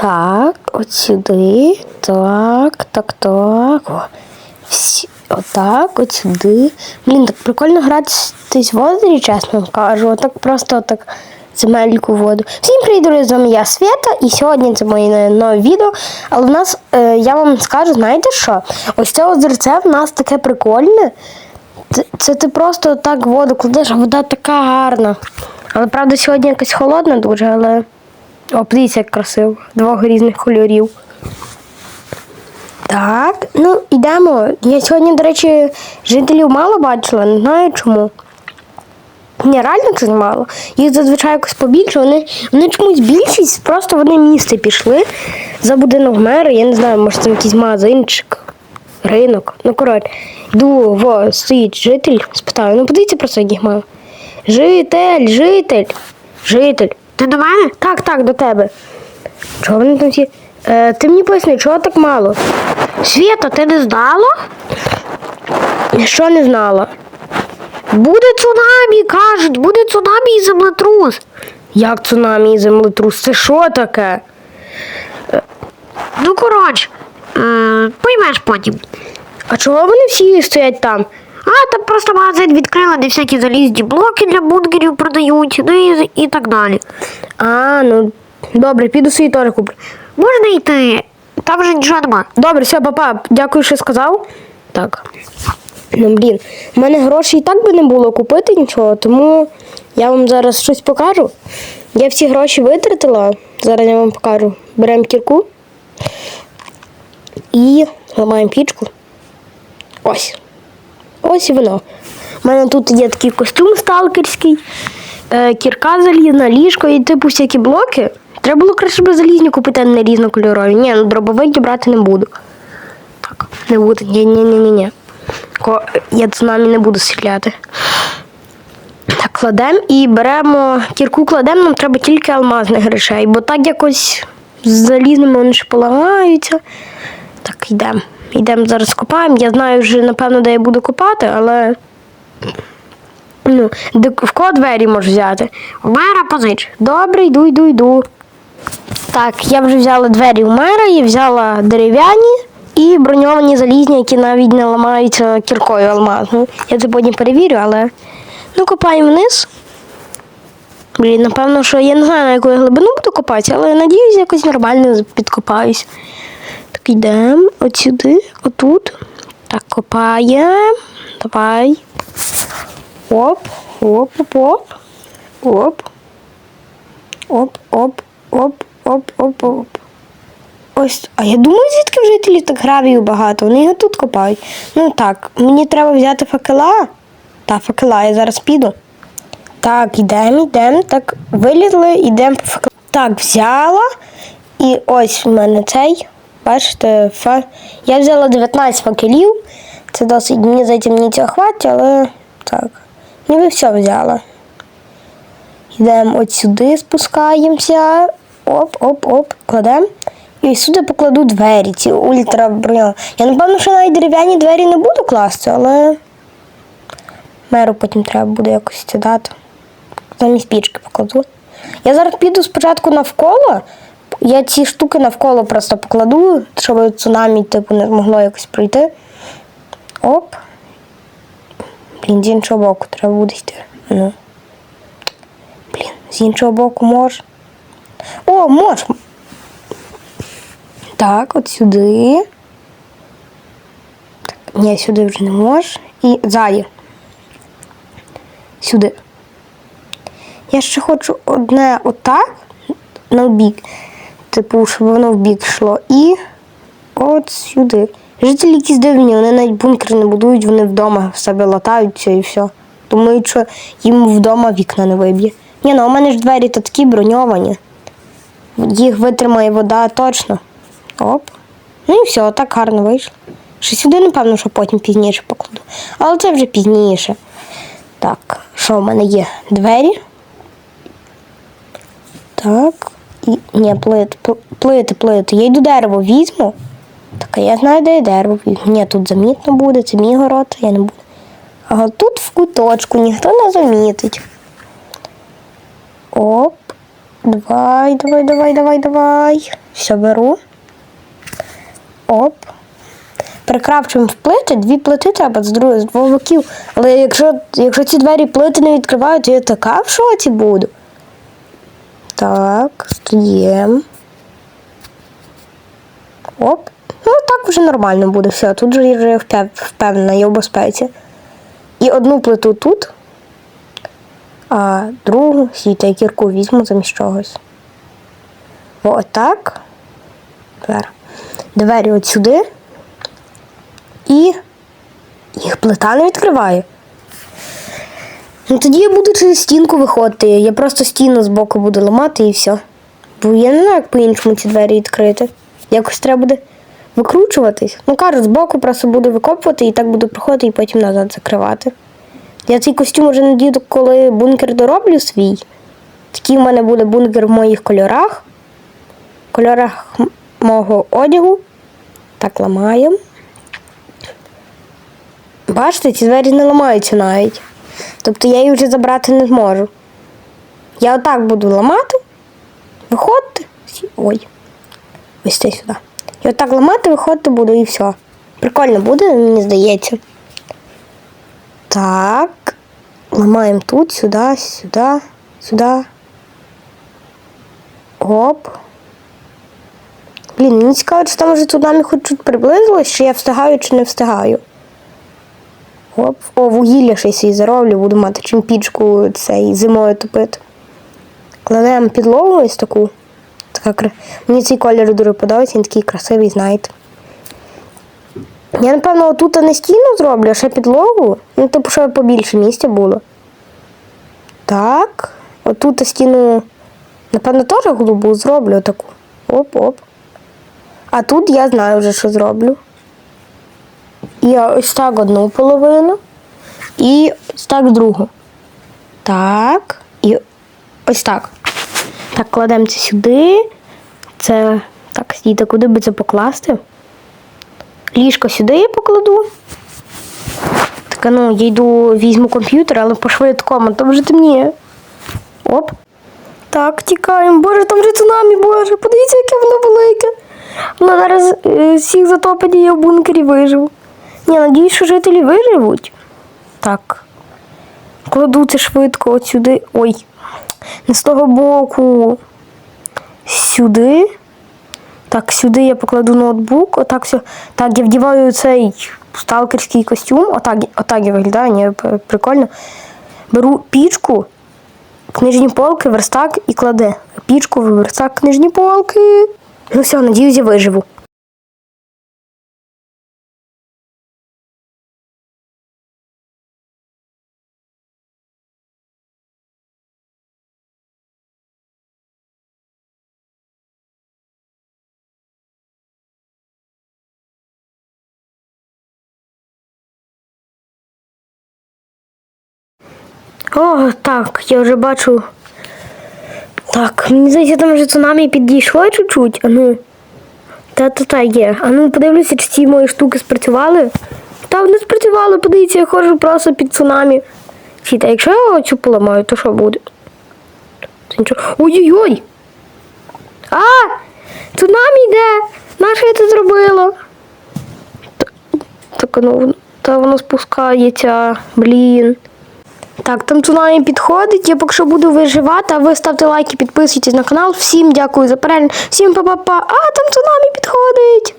Так, от сюди. Так, так, так. О. Всі, отак, от сюди. Блін, так прикольно гратись в озері, чесно кажу. Отак просто так земельку воду. Всім привіт, друзі, з вами я Свята, і сьогодні це моє нове відео. Але в нас, е, я вам скажу, знаєте що? Ось це озерце в нас таке прикольне. Це, це ти просто так воду кладеш, а вода така гарна. Але правда сьогодні якась холодна дуже, але. О, подивіться, як красиво. Двох різних кольорів. Так, ну йдемо. Я сьогодні, до речі, жителів мало бачила, не знаю чому. Ні, реально це мало. Їх зазвичай якось побільше, вони, вони чомусь більшість, просто в одне місце пішли за будинок мера, я не знаю, може це якийсь магазинчик, ринок. Ну, коротше, йду, во, стоїть житель, спитаю, ну подивіться просто, яких мало. Житель, житель, житель. Ти до мене? Так, так, до тебе. Чого вони там всі? Е, ти мені поясни, чого так мало? Свята, ти не знала? Що не знала? Буде цунамі, кажуть, буде цунамі і землетрус. Як цунамі і землетрус? Це що таке? Ну, коротше, е, поймеш потім. А чого вони всі стоять там? А там просто магазин відкрили, де всякі залізні блоки для бункерів продають, ну і, і так далі. А, ну добре, піду свій теж куплю. Можна йти, там вже нічого нема. Добре, все, папа, дякую, що сказав. Так. Ну, блін, в мене грошей і так би не було купити нічого, тому я вам зараз щось покажу. Я всі гроші витратила. Зараз я вам покажу. Беремо кірку і ламаємо пічку. Ось. Ось і воно. У мене тут є такий костюм сталкерський, е, кірка залізна, ліжко і типу всякі блоки. Треба було краще би залізні купити, а не різнокольорові. Ні, ну дробовик я брати не буду. Так, не буду. Ні, ні, ні, ні, ні. Ко- Я цунамі не буду стріляти. Так, кладемо і беремо кірку кладемо, нам треба тільки алмазних речей, бо так якось з залізними вони ж полагаються. Так, йдемо. Йдемо зараз копаємо. Я знаю вже, напевно, де я буду копати, але. Ну, в кого двері можу взяти? У мера позич. Добре, йду, йду, йду. Так, я вже взяла двері у мера, я взяла дерев'яні і броньовані залізні, які навіть не ламаються кіркою алмазною. Я це потім перевірю, але. Ну, копаємо вниз. Блін, напевно, що я не знаю, на яку я глибину буду копати, але надіюсь, якось нормально підкопаюсь. Так, йдемо от сюди, отут. Так, копаємо. Давай. Оп, оп, оп, оп. Оп. Оп, оп, оп, оп, оп, оп. Ось. А я думаю, звідки в жителів так гравію багато. Вони його тут копають. Ну так, мені треба взяти факела. Та, факела, я зараз піду. Так, йдемо, йдемо. Так, вилізли, йдемо по факела. Так, взяла. І ось в мене цей. Бачите, фа... я взяла 19 факелів. Це досить, мені здається, мені цього хватить, але так. Ніби все взяла. Йдемо от сюди, спускаємося. Оп, оп, оп, кладемо. І сюди покладу двері, ці ультра броньовані. Я напевно, що навіть дерев'яні двері не буду класти, але меру потім треба буде якось це дати. Замість пічки покладу. Я зараз піду спочатку навколо. Я ці штуки навколо просто покладу, щоб цунамі типу, не змогло якось пройти. Оп. Блін, з іншого боку треба буде йти. Ну. Блін, з іншого боку може. О, може. Так, от сюди. Так, ні, сюди вже не може. І ззаді. Сюди. Я ще хочу одне отак на бік. Типу, щоб воно в бік йшло. І от сюди. Жителі якісь дивні, вони навіть бункер не будують, вони вдома в себе латаються і все. Думають, що їм вдома вікна не виб'є. Ні, ну у мене ж двері то такі броньовані. Їх витримає вода точно. Оп. Ну і все, так гарно вийшло. Ще сюди, напевно, що потім пізніше покладу. Але це вже пізніше. Так, що в мене є? Двері. Так. Ні, плити, плити, плити. Я йду дерево візьму. Так, я знаю, де я дерево візьму. Ні, тут замітно буде, це мій город, я не буду. А тут в куточку ніхто не замітить. Оп. Давай, давай, давай, давай, давай. Все беру. Оп. Прикравчуємо в плити, дві плити треба з другої, з двох боків. Але якщо, якщо ці двері плити не відкривають, то я така в шоці буду. Так, стоїмо. Оп. Ну так вже нормально буде. Все, тут же я вже впевнена, я в безпеці. І одну плиту тут, а другу сіта і кірку візьму замість чогось. Отак. Тепер двері от сюди. І їх плита не відкриває. Ну тоді я буду через стінку виходити. Я просто стіну з боку буду ламати і все. Бо я не знаю, як по-іншому ці двері відкрити. Якось треба буде викручуватись. Ну кажуть, з боку просто буду викопувати і так буду проходити і потім назад закривати. Я цей костюм вже надію, коли бункер дороблю свій. Такий в мене буде бункер в моїх кольорах. Кольорах мого одягу. Так ламаємо. Бачите, ці двері не ламаються навіть. Тобто я їх вже забрати не зможу. Я отак буду ламати, виходити. Ой. Ось це сюди. І отак ламати, виходити буду і все. Прикольно буде, мені здається. Так. Ламаємо тут, сюди, сюди, сюди. Оп. Блін, мені цікаво, чи там вже цунамі хоч чуть приблизилось, чи я встигаю, чи не встигаю. Оп. О, вугілля ще й зароблю, буду мати чим пічку цей зимою топити. Кладемо підлогу ось таку. Така, Мені цей колір дуже подобається, він такий красивий, знаєте. Я, напевно, отут не стіну зроблю, а ще підлогу. Ну, типу, щоб побільше місця було. Так. Отут стіну, напевно, теж голубу зроблю таку. Оп-оп. А тут я знаю вже, що зроблю. І ось так одну половину. І ось так другу. Так. І ось так. Так, кладемо це сюди. Це. Так, стійте, куди би це покласти? Ліжко сюди я покладу. Так, ну, я йду, візьму комп'ютер, але по швидкому, то вже темніє. Оп. Так, тікаємо. Боже, там вже цунамі, боже, подивіться, яке воно велике. Воно зараз е, всіх затопить і я в бункері виживу. Ні, надіюсь, що жителі виживуть. Так. Кладу це швидко от сюди. Ой, не з того боку. Сюди. Так, сюди я покладу ноутбук. Отак все. Так, я вдіваю цей сталкерський костюм. Отак, отак я виглядаю, ні, прикольно. Беру пічку, книжні полки, верстак і кладе. Пічку, верстак, книжні полки. Ну все, надіюсь, я виживу. О, так, я вже бачу. Так, мені здається, там вже цунамі підійшло чуть-чуть. А ну. Та-та-та є. А ну подивлюся, чи ці мої штуки спрацювали. Та вони спрацювали, подивіться, я ходжу просто під цунамі. Сіта, якщо я оцю поламаю, то що буде? Ой-ой-ой! А! Цунамі йде! Нащо я це зробила? Так, ну, та воно спускається, блін. Так, там цунамі підходить. Я поки що буду виживати, а ви ставте лайки, підписуйтесь на канал. Всім дякую за перегляд. Всім па-па-па. А, там цунамі підходить.